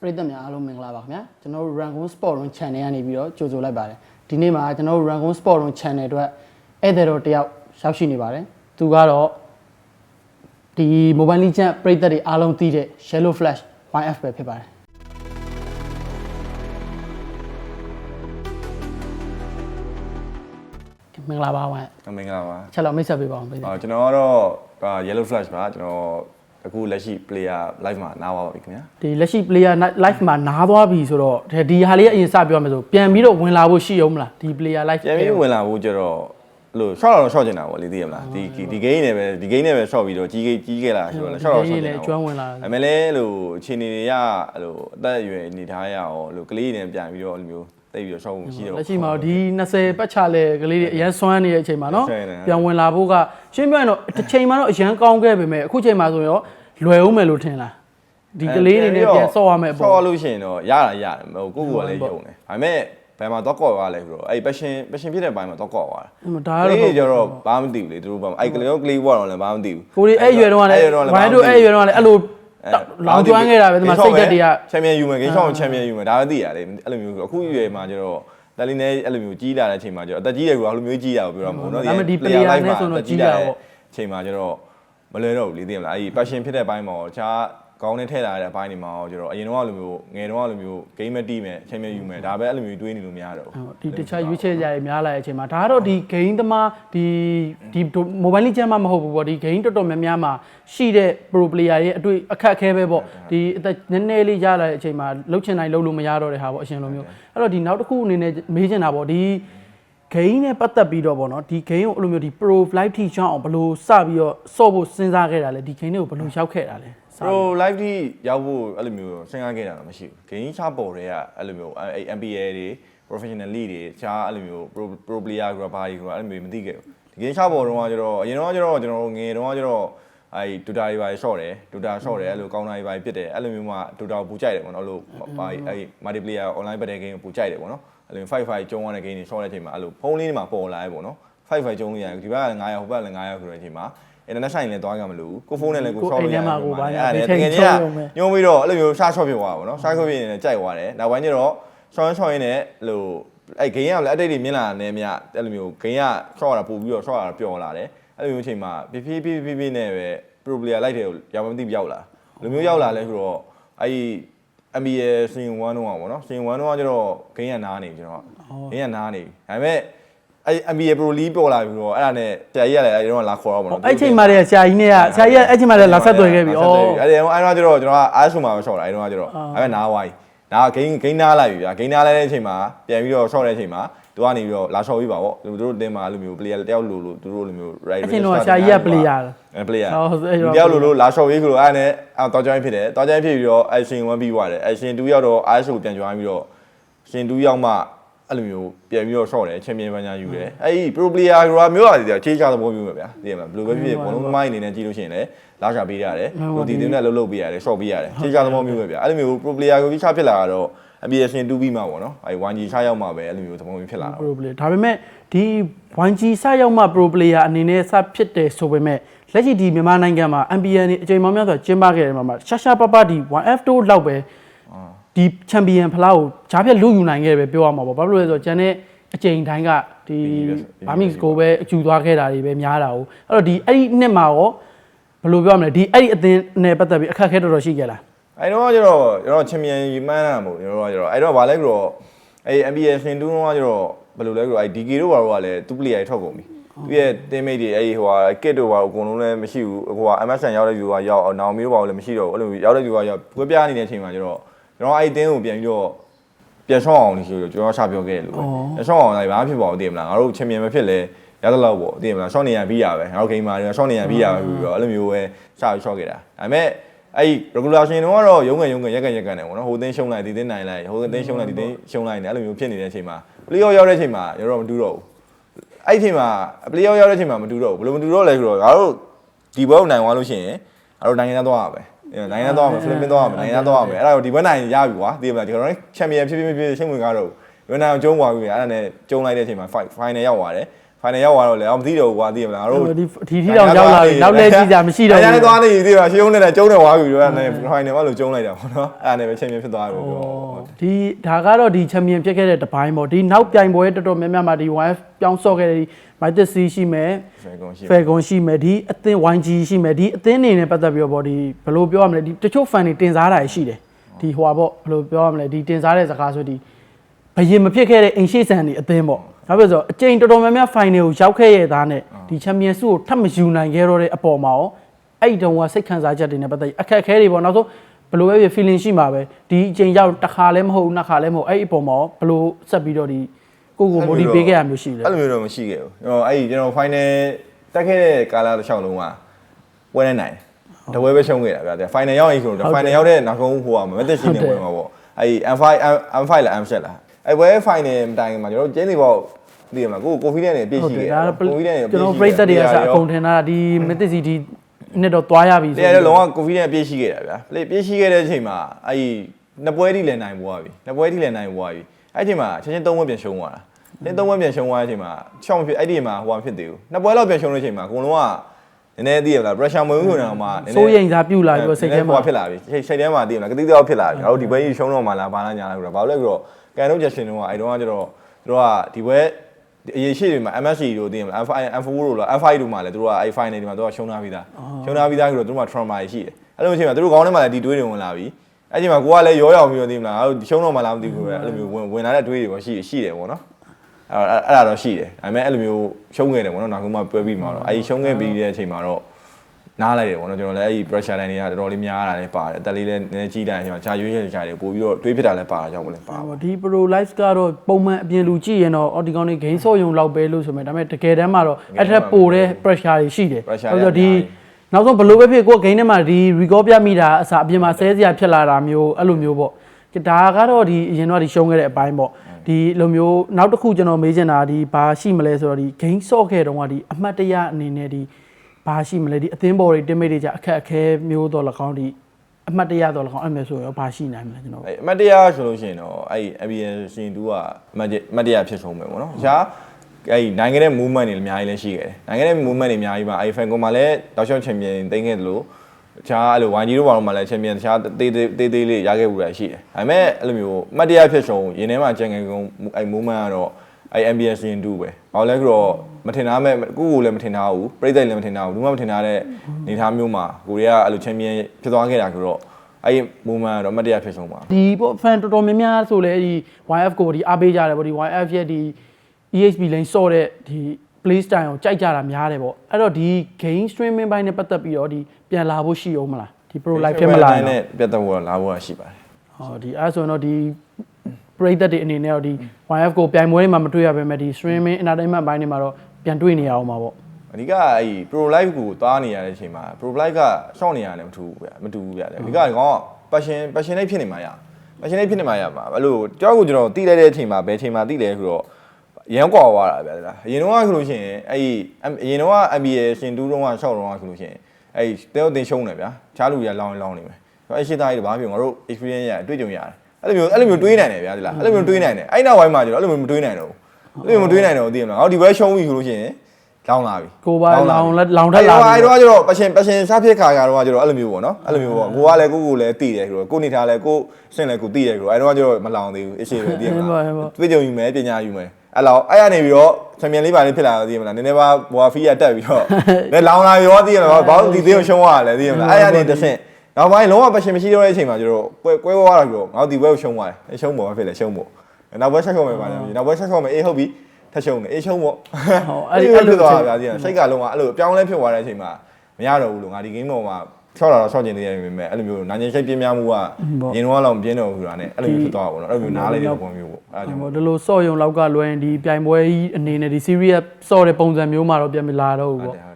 ပရိသတ်များအားလုံးမင်္ဂလာပါခင်ဗျာကျွန်တော်တို့ Rangoon Sport Run Channel ကနေပြီးတော့ကြိုဆိုလိုက်ပါတယ်ဒီနေ့မှာကျွန်တော်တို့ Rangoon Sport Run Channel အတွက်ဧည့်သည်တော်တစ်ယောက်ရောက်ရှိနေပါတယ်သူကတော့ဒီ Mobile Legends ပရိသတ်တွေအားလုံးသိတဲ့ Yellow Flash YF ပဲဖြစ်ပါတယ်မင်္ဂလာပါဝမ်မင်္ဂလာပါချက်လောက်မိတ်ဆက်ပေးပါအောင်ပရိသတ်အော်ကျွန်တော်ကတော့အာ Yellow Flash ပါကျွန်တော် အခုလက်ရှိ player live မှာနားပါပါပြီခင်ဗျာဒီလက်ရှိ player live မှာနားသွားပြီဆိုတော့ဒီဟာလေးကအရင်စပြောမယ်ဆိုပြန်ပြီးတော့ဝင်လာဖို့ရှိအောင်မလားဒီ player live ပြန်ပြီးဝင်လာဖို့ကျတော့အဲ့လို short တော့ short ကျင်တာပေါ့လေသိရမလားဒီဒီ game နဲ့ပဲဒီ game နဲ့ပဲ short ပြီးတော့ကြီးကြီးကြီးခဲ့လာဆိုတော့ short တော့ short ကျင်တာကျွမ်းဝင်လာအမေလည်းအဲ့လိုအခြေအနေတွေကအဲ့လိုအသက်အရွယ်အနေထားရအောင်အဲ့လိုကလေးတွေနဲ့ပြန်ပြီးတော့အဲ့လိုမျိုးတိတ်ပြီးတော့ short မှုရှိတော့လက်ရှိမှာဒီ20ပတ်ချလဲကလေးတွေအရန်ဆွမ်းနေတဲ့အချိန်မှာနော်ဆွမ်းနေတယ်ပြန်ဝင်လာဖို့ကရှင်းပြရင်တော့တစ်ချိန်မှာတော့အရန်ကောင်းခဲ့ပေမဲ့အခုချိန်မှာဆိုရင်ရော လွယ်ဦးမယ်လို့ထင်လားဒီကလေးတွေနဲ့ပြန်ဆော့ရမယ်ပေါ့ဆော့လို့ရှိရင်တော့ရတာရတယ်ဟိုကိုကိုကလည်းယုံတယ်ဒါပေမဲ့ဘယ်မှာတော့ကော့သွားလဲဆိုတော့အဲ့ passion passion ဖြစ်တဲ့ဘိုင်းမှာတော့ကော့သွားတာဒါကကတော့လေးတွေကျတော့ဘာမှမသိဘူးလေသူတို့ဘာမှအဲ့ကလေးရောကလေးဘွားတော့လည်းဘာမှမသိဘူးကိုရီအဲ့ရွယ်တော့ကလည်းဝိုင်းတို့အဲ့ရွယ်တော့ကလည်းအဲ့လိုလောင်ကျွမ်းခဲ့တာပဲဒီမှာစိတ်သက်တွေကချန်ပီယံယူမယ်ဂိမ်းရှောင်းချန်ပီယံယူမယ်ဒါပဲသိရတယ်အဲ့လိုမျိုးအခုရွယ်မှာကျတော့တယ်လီနဲ့အဲ့လိုမျိုးကြီးလာတဲ့အချိန်မှာကျတော့အသက်ကြီးတယ်ကွာအဲ့လိုမျိုးကြီးရအောင်ပြောတာမဟုတ်တော့ဒါပေမဲ့ဒီ player နဲ့ဆိုတော့ကြီးတာပေါ့အချိန်မှာကျတော့ မလွယ်တော့ဘူးလေသိရမလားအဲ့ဒီ passion ဖြစ်တဲ့ဘိုင်းမှာတော့တခြားကောင်းနေထည့်လာတဲ့အပိုင်းတွေမှာတော့ကျတော့အရင်တော့အဲ့လိုမျိုးငယ်တော့အဲ့လိုမျိုးဂိမ်းမတီးမယ်ချန်ပီယံယူမယ်ဒါပဲအဲ့လိုမျိုးတွေးနေလို့မရတော့ဘူးဒီတခြားရွေးချယ်ကြရများလာတဲ့အချိန်မှာဒါကတော့ဒီ game သမားဒီဒီ mobile legend မှာမဟုတ်ဘူးပေါ့ဒီ game တော်တော်များများမှာရှိတဲ့ pro player ရဲ့အတွေ့အခက်အခဲပဲပေါ့ဒီအသက်နည်းနည်းလေးရလာတဲ့အချိန်မှာလှုပ်ချင်တိုင်းလှုပ်လို့မရတော့တဲ့ဟာပေါ့အရှင်လိုမျိုးအဲ့တော့ဒီနောက်တစ်ခုအနေနဲ့မေးချင်တာပေါ့ဒီ game နဲ့ပတ်သက်ပြီးတော့ပေါ့နော်ဒီ game ကိုအဲ့လိုမျိုးဒီ pro flight ထိချောင်းအောင်ဘယ်လိုစပြီးတော့စော့ဖို့စဉ်းစားခဲ့တာလဲဒီ game တွေကိုဘယ်လိုရောက်ခဲ့တာလဲစ pro live ထိရောက်ဖို့အဲ့လိုမျိုးစဉ်းစားခဲ့တာတော့မရှိဘူး game ချပေါ်တွေကအဲ့လိုမျိုးအဲ့ MPL တွေ professional league တွေခြားအဲ့လိုမျိုး pro pro player ကဘာကြီးကအဲ့လိုမျိုးမသိခဲ့ဘူးဒီ game ချပေါ်တော့ကျတော့အရင်တော့ကျတော့ကျွန်တော်ငယ်တော့ကျတော့အဲ့ Dota တွေပါရှော့တယ် Dota ရှော့တယ်အဲ့လိုကောင်းတာတွေပါပြစ်တယ်အဲ့လိုမျိုးမှ Dota ကိုပူကြိုက်တယ်ပေါ့နော်အဲ့လိုအဲ့ multiplayer online battle game ကိုပူကြိုက်တယ်ပေါ့နော် အဲ့လို5-5ကျုံးရတဲ့ game တွေရှော့တဲ့အချိန်မှာအဲ့လိုဖုန်းလေးတွေမှာပေါ်လာတယ်ပေါ့နော်5-5ကျုံးလို့ရတယ်ဒီဘက်ကလည်း900ဟိုဘက်ကလည်း900ဆိုတဲ့အချိန်မှာ internet ဆိုင်လည်းတွားကြမလို့ကိုဖုန်းနဲ့လည်းကိုရှော့လို့ရတယ်အဲ့ဒါတကယ်ကြီးညုံပြီးတော့အဲ့လိုမျိုးရှားရှော့ဖြစ်သွားတာပေါ့နော်ရှားရှော့ဖြစ်နေတယ်ကြိုက်သွားတယ်နောက်ပိုင်းကျတော့ရှော့ရှော့ရင်းနဲ့အဲ့လိုအဲ့ဂိမ်းကလည်း update တွေမြင်လာတယ်မြအဲ့လိုမျိုးဂိမ်းကရှော့ရတာပို့ပြီးတော့ရှော့ရတာပျော်လာတယ်အဲ့လိုမျိုးအချိန်မှာဖြည်းဖြည်းဖြည်းဖြည်းဖြည်းနဲ့ပဲ pro player လိုက်တယ်ကိုရောင်မသိရောက်လာလိုမျိုးရောက်လာလဲဆိုတော့အဲ့ NBA စီရင်1တော့ပေါ့နော်စီရင်1တော့ကျတော့ဂိမ်းကနားနေကျွန်တော်ဂိမ်းကနားနေဒါပေမဲ့အဲ့ NBA Pro League ပေါ်လာပြီးတော့အဲ့ဒါနဲ့ဆရာကြီးကလည်းအဲ့တော့လာခေါ်တော့ပေါ့နော်အဲ့ချိန်မှာတည်းဆရာကြီးနဲ့ကဆရာကြီးကအဲ့ချိန်မှာတည်းလာဆက်သွယ်ခဲ့ပြီဩအဲ့ဒီအဲ့တော့ကျတော့ကျွန်တော်ကအားဆုံးမှာပဲ short တာအဲ့တော့ကျတော့အဲ့မဲ့နားဝိုင်းဒါကဂိမ်းဂိမ်းနားလိုက်ပြီဗျာဂိမ်းနားလိုက်တဲ့အချိန်မှာပြန်ပြီးတော့ short တဲ့အချိန်မှာ သူကနေပြီးတော့လာ short ပြီးပါဗောသူတို့တင်မှာအဲ့လိုမျိုး player တယောက်လိုလိုသူတို့လိုမျိုး right အဲ့ချိန်တော့ဆရာကြီးက player အဲ player ဟုတ်အဲ့တော့တယောက်လိုလိုလာရှော့ရေးကလို့အဲ့နဲ့အော်တော်ကြိုင်းဖြစ်တယ်တော်ကြိုင်းဖြစ်ပြီးတော့အရှင်1ပြီးသွားတယ်အရှင်2ရောက်တော့ ISO ပြန်ကြွားပြီးတော့ရှင်2ရောက်မှအဲ့လိုမျိုးပြန်ပြီးတော့ရှော့တယ်ချန်ပီယံပညာယူတယ်အဲ့ဒီ pro player ကမျိုးပါတည်းခြေချသဘောမျိုးပဲဗျာသိရမလားဘယ်လိုပဲဖြစ်ဖြစ်ဘလုံးသမားအနေနဲ့ကြည့်လို့ရှိရင်လည်းလာရှာပေးရတယ်ဟိုဒီတင်းနဲ့လှုပ်လှုပ်ပေးရတယ်ရှော့ပေးရတယ်ခြေချသဘောမျိုးပဲဗျာအဲ့လိုမျိုး pro player ကိုကြီးချဖြစ်လာတော့ NBA ရှင်2ပြီးမှပေါ့နော်အဲ့ 1G ချရောက်မှပဲအဲ့လိုမျိုးသဘောမျိုးဖြစ်လာတာ pro player ဒါပေမဲ့ဒီ 1G စရောက်မှ pro player အနေနဲ့စဖြစ်တယ်ဆိုပေမဲ့လက်ရှိဒီမြန်မာနိုင်ငံမှာ MPN နေအချိန်မှများဆိုကျင်းပခဲ့တယ်မှာမှာရှာရှာပပဒီ 1F တို့လောက်ပဲဒီချန်ပီယံဖလားကိုဂျားပြက်လူယူနိုင်ခဲ့တယ်ပဲပြောရမှာပေါ့ဘာလို့လဲဆိုတော့ကျန်တဲ့အချိန်တိုင်းကဒီဘာမစ်ကိုပဲအကျူသွားခဲ့တာတွေပဲများတာ哦အဲ့တော့ဒီအဲ့ဒီနှစ်မှာရောဘယ်လိုပြောရမလဲဒီအဲ့ဒီအသင်းနဲ့ပတ်သက်ပြီးအခက်အခဲတော်တော်ရှိခဲ့လား အဲ့တော့ကျတော့ကျွန်တော်ချန်ပီယံယူမှန်းတာမဟုတ်ကျွန်တော်ကကျတော့အဲ့တော့ဗာလဲဆိုတော့အဲ့ NBA ရှင်တူးတော့ကျတော့ဘယ်လိုလဲဆိုတော့အဲ့ DK တို့ဘာလို့ကလည်းသူ့ player ထွက်ကုန်ပြီသူရဲ့ teammate တွေအဲ့ဟိုဟာ kit တို့ဘာအကုန်လုံးလည်းမရှိဘူးဟိုဟာ MSN ရောက်တဲ့ view ကရောက်အောင်နောင်မီတို့ဘာလို့လည်းမရှိတော့ဘူးအဲ့လိုရောက်တဲ့ view ကရောက်ပွဲပြနေတဲ့အချိန်မှာကျတော့ကျွန်တော်အဲ့တင်းကိုပြန်ပြီးတော့ပြန်ရှော့အောင်လို့ရှိလို့ကျွန်တော်ချပြောခဲ့တယ်လို့ပဲရှော့အောင်လည်းဘာဖြစ်ပါဘူးသိမလားငါတို့ချန်ပီယံမဖြစ်လဲရတဲ့လောက်ပေါ့သိမလားရှော့နေရပြီးရပဲငါတို့ဂိမ်းမှာရှော့နေရပြီးရပဲပြီးတော့အဲ့လိုမျိုးပဲချပြီးရှော့ခဲ့တာဒါပေမဲ့ အဲ့ regulation တော့ကတော့ရုံးငယ်ရုံးငယ်ရက်ကန်ရက်ကန်တယ်ပေါ့နော်ဟိုသင်းရှုံးလိုက်ဒီသင်းနိုင်လိုက်ဟိုသင်းရှုံးလိုက်ဒီသင်းရှုံးလိုက်နေအဲ့လိုမျိုးဖြစ်နေတဲ့အချိန်မှာ player ရောက်တဲ့အချိန်မှာရောတော့မတူတော့ဘူးအဲ့ဒီအချိန်မှာ player ရောက်တဲ့အချိန်မှာမတူတော့ဘူးဘယ်လိုမတူတော့လဲဆိုတော့ငါတို့ဒီဘက်ကိုနိုင်သွားလို့ရှိရင်ငါတို့နိုင်ငံသားသွားရပဲနိုင်ငံသားသွားမယ်ဖိလစ်ပင်းသွားရမယ်နိုင်ငံသားသွားရမယ်အဲ့ဒါကိုဒီဘက်နိုင်ရပြီကွာဒီမှာဒီကတော့ချန်ပီယံဖြစ်ဖြစ်ဖြစ်ရှင်းဝင်ကားတော့ဒီဘက်နိုင်ကျုံးသွားပြီအဲ့ဒါနဲ့ကျုံးလိုက်တဲ့အချိန်မှာ5 final ရောက်သွားတယ် final ရောက်သွားတော့လေအောင်မသိတော့ဘူးကွာသိရမလားငါတို့ဒီဒီထီတောင်ရောက်လာပြီနောက်လဲကြည့်ကြမရှိတော့ဘူးဘူးအဲ့ဒါသွားနေပြီပါရှုံးနေတာကျုံးနေသွားပြီတော့အဲ့ final မှာလို့ကျုံးလိုက်တာပေါ့နော်အဲ့ဒါနဲ့ပဲချန်ပီယံဖြစ်သွားတယ်ပြောဒီဒါကတော့ဒီချန်ပီယံဖြစ်ခဲ့တဲ့တပိုင်းပေါ့ဒီနောက်ပြိုင်ပွဲတော်တော်များများမှာဒီ YF ပြောင်းဆော့ခဲ့တဲ့ဒီ Mighty C ရှိမယ်ဖယ်ကွန်ရှိဖယ်ကွန်ရှိမယ်ဒီအသင်း YG ရှိမယ်ဒီအသင်းနေနဲ့ပတ်သက်ပြီးတော့ဗောဒီဘယ်လိုပြောရမလဲဒီတချို့ fan တွေတင်စားတာရှိတယ်ဒီဟိုပါဗောဘယ်လိုပြောရမလဲဒီတင်စားတဲ့စကားဆိုဒီဘယင်မဖြစ်ခဲ့တဲ့အိမ်ရှိဆန်တွေအသင်းပေါ့ နောက်ပြီးဆိုအကျိန်တော်တော်များများ final ကိုရောက်ခဲ့ရသားနဲ့ဒီချန်ပီယံဆုကိုထပ်မယူနိုင်ခဲ့တော့တဲ့အပေါ်မှာရောအဲ့ဒီတုန်းကစိတ်ခံစားချက်တွေနဲ့ပတ်သက်ပြီးအခက်အခဲတွေပေါ့နောက်ဆုံးဘယ်လိုပဲဖြစ် feeling ရှိမှာပဲဒီအချိန်ရောက်တစ်ခါလည်းမဟုတ်ဘူးနှစ်ခါလည်းမဟုတ်အဲ့ဒီအပေါ်မှာရောဘယ်လိုဆက်ပြီးတော့ဒီကိုကို motivate ပေးခဲ့ရမျိုးရှိလဲအဲ့လိုမျိုးတော့မရှိခဲ့ဘူးကျွန်တော်အဲ့ဒီကျွန်တော် final တက်ခဲ့တဲ့ကာလာတစ်ချောင်းလုံးကပွဲနေနိုင်တပွဲပဲရှုံးခဲ့တာဗျာ final ရောက်ရင်ဆိုတော့ final ရောက်တဲ့နောက်ဆုံးဟိုကမသက်ရှိနေပွဲမှာပေါ့အဲ့ဒီ M5 M5 လား M7 လား အဲ့ပွဲ final မတိုင်ခင်မှာကျွန်တော်ကျင်းနေပေါ့သိရမလားကိုကိုဖီနဲ့ပြည့်ဟုတ်ရှိတယ်ခဲ့ဒါကိုဖီနဲ့ကျွန်တော်ပြိသက်တွေကစအကုန်ထင်တာဒီမက်သစီဒီနှစ်တော့သွားရပြီတကယ်တော့လုံးဝကိုဖီနဲ့ပြည့်ရှိခဲ့တာဗျာပြည့်ရှိခဲ့တဲ့အချိန်မှာအဲ့ဒီနှစ်ပွဲထိလည်းနိုင်ပွားပြီနှစ်ပွဲထိလည်းနိုင်ပွားပြီအဲ့ဒီအချိန်မှာချင်းချင်းသုံးပွဲပြန်ရှုံးသွားတာချင်းသုံးပွဲပြန်ရှုံးသွားတဲ့အချိန်မှာရှောင်းမဖြစ်အဲ့ဒီမှာဟိုမှာဖြစ်သေးဘူးနှစ်ပွဲလောက်ပြန်ရှုံးတဲ့အချိန်မှာအကုန်လုံးက နည်းနည်းသိရလား pressure မဝင်ဘူးဆိုတာမှနည်းနည်းစိုးရိမ်စားပြုတ်လာပြီးတော့စိတ်ထဲမှာဟိုဖြစ်လာပြီစိတ်စိတ်ထဲမှာသိရလားကတိတောက်ဖြစ်လာပြီငါတို့ဒီဘဲကြီးရှုံးတော့မှလားဘာလားညာလားဆိုတာဘာလို့လဲဆိုတော့ကန်တော့ချက်ရှင်တော့အဲ့တော့ကကျတော့သူတို့ကဒီဘဲအရေးရှိတွေမှာ MSC တို့သိရမလား F5 F4 တို့လား F5 တို့မှာလည်းသူတို့ကအဲ့ final တွေမှာသူကရှုံးထားပြီးသားရှုံးထားပြီးသားဆိုတော့သူတို့မှာ trauma ရှိတယ်အဲ့လိုအချိန်မှာသူတို့ကောင်းထဲမှာလည်းဒီတွေးတွေဝင်လာပြီအဲ့ချိန်မှာကိုကလည်းရောရောက်ပြီးတော့သိမလားငါတို့ရှုံးတော့မှလားမသိဘူးပဲအဲ့လိုမျိုးဝင်ဝင်လာတဲ့တွေးတွေပေါ့ရှိရှိတယ်ပေါ့နော် အဲ့အဲ့ဒါတော့ရှိတယ်ဒါပေမဲ့အဲ့လိုမျိုးရှုံးခဲ့တယ်ပေါ့နော်နောက်ဆုံးမှပွဲပြီးမှာတော့အဲ့ဒီရှုံးခဲ့ပြီးတဲ့အချိန်မှာတော့နားလိုက်တယ်ပေါ့နော်ကျွန်တော်လည်းအဲ့ဒီ pressure line တွေကတော်တော်လေးများတာလည်းပါတယ်တက်လေးလည်းနည်းနည်းကြီးတိုင်းအချိန်မှာဂျာရွေးရွေးဂျာတွေပို့ပြီးတော့တွေးဖြစ်တာလည်းပါတာကြောင့်မလဲပါဟောဒီ pro life ကတော့ပုံမှန်အပြင်လူကြည့်ရင်တော့အော်ဒီကောင်တွေ gain ဆော့ရုံလောက်ပဲလို့ဆိုမယ်ဒါပေမဲ့တကယ်တမ်းမှာတော့အဲ့ထက်ပိုတဲ့ pressure တွေရှိတယ် pressure ဆိုတော့တွေဒီအများကြီးနောက်ဆုံးဘယ်လိုပဲဖြစ်ကိုယ် gain ထဲမှာဒီ record ပြမိတာအစားအပြင်မှာဆဲစရာဖြစ်လာတာမျိုးအဲ့လိုမျိုးပေါ့ဒါကတော့ဒီအရင်တော့ဒီရှုံးခဲ့တဲ့အပိုင်းပေါ့ ဒီလိုမျိုးနောက်တစ်ခုကျွန်တော်မေးချင်တာဒီဘာရှိမလဲဆိုတော့ဒီ gain ဆော့ခဲ့တုန်းကဒီအမှတ်တရအနေနဲ့ဒီဘာရှိမလဲဒီအသင်းဘော်တွေ teammate တွေကြအခက်အခဲမျိုးတော့၎င်းဒီအမှတ်တရတော့၎င်းအဲ့မျိုးဆိုရောဘာရှိနိုင်မလဲကျွန်တော်အဲ့အမတ်တရားဆိုလို့ရှိရင်တော့အဲ့ aviation ရှင်တူကအမတ်အမတ်တရားဖြစ်ဆုံးပဲပေါ့နော်ရှားအဲ့နိုင်ငံရဲ့ movement တွေအများကြီးလည်းရှိခဲ့တယ်နိုင်ငံရဲ့ movement တွေအများကြီးပါအဲ့ fan ကောင်မှလည်းတောက်လျှောက် champion သိမ်းခဲ့တယ်လို့ တခြားအဲ့လို YG တို့ဘာလို့မှလည်း champion တခြားတေးသေးသေးသေးလေးရခဲ့ဘူးလားရှိတယ်ဒါပေမဲ့အဲ့လိုမျိုးအမတ်တရားဖြစ်ဆုံးရင်းထဲမှာကြံငယ်ကုန်အဲ့ movement ကတော့အဲ့ ambience ရှင်တူပဲဘာလို့လဲဆိုတော့မထင်ထားမဲ့ကိုကိုလည်းမထင်ထားဘူးပြိဿလည်းမထင်ထားဘူးဘူးမှမထင်ထားတဲ့အနေအထားမျိုးမှာကိုရီးယားအဲ့လို champion ဖြစ်သွားခဲ့တာဆိုတော့အဲ့ဒီ movement ကတော့အမတ်တရားဖြစ်ဆုံးပါဒီပေါ့ fan တော်တော်များများဆိုလဲဒီ YF ကိုဒီအားပေးကြတယ်ပေါ့ဒီ YF ရဲ့ဒီ EHB lane ဆော့တဲ့ဒီ play style ကိုကြိုက်ကြတာများတယ်ပေါ့အဲ့တော့ဒီ game streaming ဘိုင်းနဲ့ပတ်သက်ပြီးတော့ဒီပြန်လာဖို့ရှိအောင်မလားဒီ pro live ဖြစ်မလားနဲ့ပြတ်တော့ဖို့လာဖို့ရှိပါတယ်ဟောဒီအဲ့ဆိုရင်တော့ဒီပရိသတ်တွေအနေနဲ့တော့ဒီ YF ကိုပြိုင်ပွဲတွေမှာမတွေ့ရပါမဲ့ဒီ streaming entertainment ဘိုင်းတွေမှာတော့ပြန်တွေ့နေရအောင်ပါပေါ့အဓိကအဲ့ pro life ကိုသွားနေရတဲ့အချိန်မှာ pro life ကရှော့နေရတယ်မထူဘူးဗျမတူဘူးဗျအဓိကကောင်က passion passion လေးဖြစ်နေမှာရ passion လေးဖြစ်နေမှာရပါအဲ့လိုကြောက်ကိုကျွန်တော်တီးလိုက်တဲ့အချိန်မှာဘယ်အချိန်မှာတီးလဲဆိုတော့ ရမ်းကွာသွားတာဗျာလားအရင်တော့ဆိုလို့ရှိရင်အဲ့အရင်တော့ NBA ရှင်တူးတော့ကရှော့တော့ဆိုလို့ရှိရင်အဲ့တဲတော့တင်ရှုံးတယ်ဗျာချားလူရလောင်းလောင်းနေမယ်အဲ့ရှင်းသားကြီးဘာဖြစ်ငါတို့ experience ရအတွေ့အကြုံရတယ်အဲ့လိုမျိုးအဲ့လိုမျိုးတွေးနိုင်တယ်ဗျာဒီလားအဲ့လိုမျိုးတွေးနိုင်တယ်အဲ့နောက်ပိုင်းမှာကျတော့အဲ့လိုမျိုးမတွေးနိုင်တော့ဘူးအဲ့လိုမျိုးမတွေးနိုင်တော့သိရမလားငါတို့ဒီဘက်ရှုံးပြီဆိုလို့ရှိရင်လောင်းလာပြီကိုပါလောင်လက်လောင်ထက်လာအဲ့ပြီတော့အဲ့တော့ကျတော့ပရှင်ပရှင်စားဖြစ်ခါကတော့ကျတော့အဲ့လိုမျိုးပေါ့နော်အဲ့လိုမျိုးပေါ့ကိုကလည်းကိုကိုလည်းတည်တယ်ဆိုတော့ကိုနေထားလဲကိုစင်လည်းကိုတည်တယ်ဆိုတော့အဲ့တော့ကျတော့မလောင်သေးဘူးအရှိပဲတည်ရမလားတွေ့ကြုံယူမယ်ပညာယူမယ် အဲ့လောက်အဲ့ရနေပြီးတော့ချန်ပီယံလေးပါလေးဖြစ်လာတော့တည်ရမလားနည်းနည်းပါဘွာဖီးရတက်ပြီးတော့လဲလောင်လာရောတည်ရမလားဘာလို့ဒီသေးကိုရှုံးရလဲတည်ရမလားအဲ့ရနေတဆင့်နောက်ပိုင်းလုံးဝပရှင်မရှိတော့တဲ့အချိန်မှာကျတော့ကွဲကွဲသွားတာပြီးတော့ငါတို့ဒီဘက်ကိုရှုံးသွားတယ်ရှုံးပေါ်ဖြစ်လေရှုံးပေါ်နောက်ဘက်ဆက်ရှုံးမယ်ပါလေနောက်ဘက်ဆက်ရှုံးမယ်အေးဟုတ်ပြီထရှုံးတယ်အေးရှုံးပေါ့ဖြစ်သွားတာဗျာဒီစိတ်ကလုံးဝအဲ့လိုအပြောင်းလဲဖြစ်သွားတဲ့အချိန်မှာမရတော့ဘူးလို့ငါဒီ game ပေါ်မှာ ဆော့တာတော့ဆော့ကျင်သေးတယ်ပေမဲ့အဲ့လိုမျိုးနာကျင်စိတ်ပြင်းများမှုကရင်တော့လောက်မပြင်းတော့ဘူးဆိုတာနဲ့အဲ့လိုမျိုးဖြစ်သွားတာပေါ့နော်အဲ့လိုမျိုးနားလေးတဲ့ပုံမျိုးပေါ့အဲ့ဒါကြောင့်ဟိုဒီလိုဆော့ရုံလောက်ကလွယ်ရင်ဒီပြိုင်ပွဲကြီးအနေနဲ့ဒီ serious ဆော့တဲ့ပုံစံမျိုးမှာတော့ပြန်မလာတော့ဘူးဟုတ်ပေါ့တယ်ဟုတ်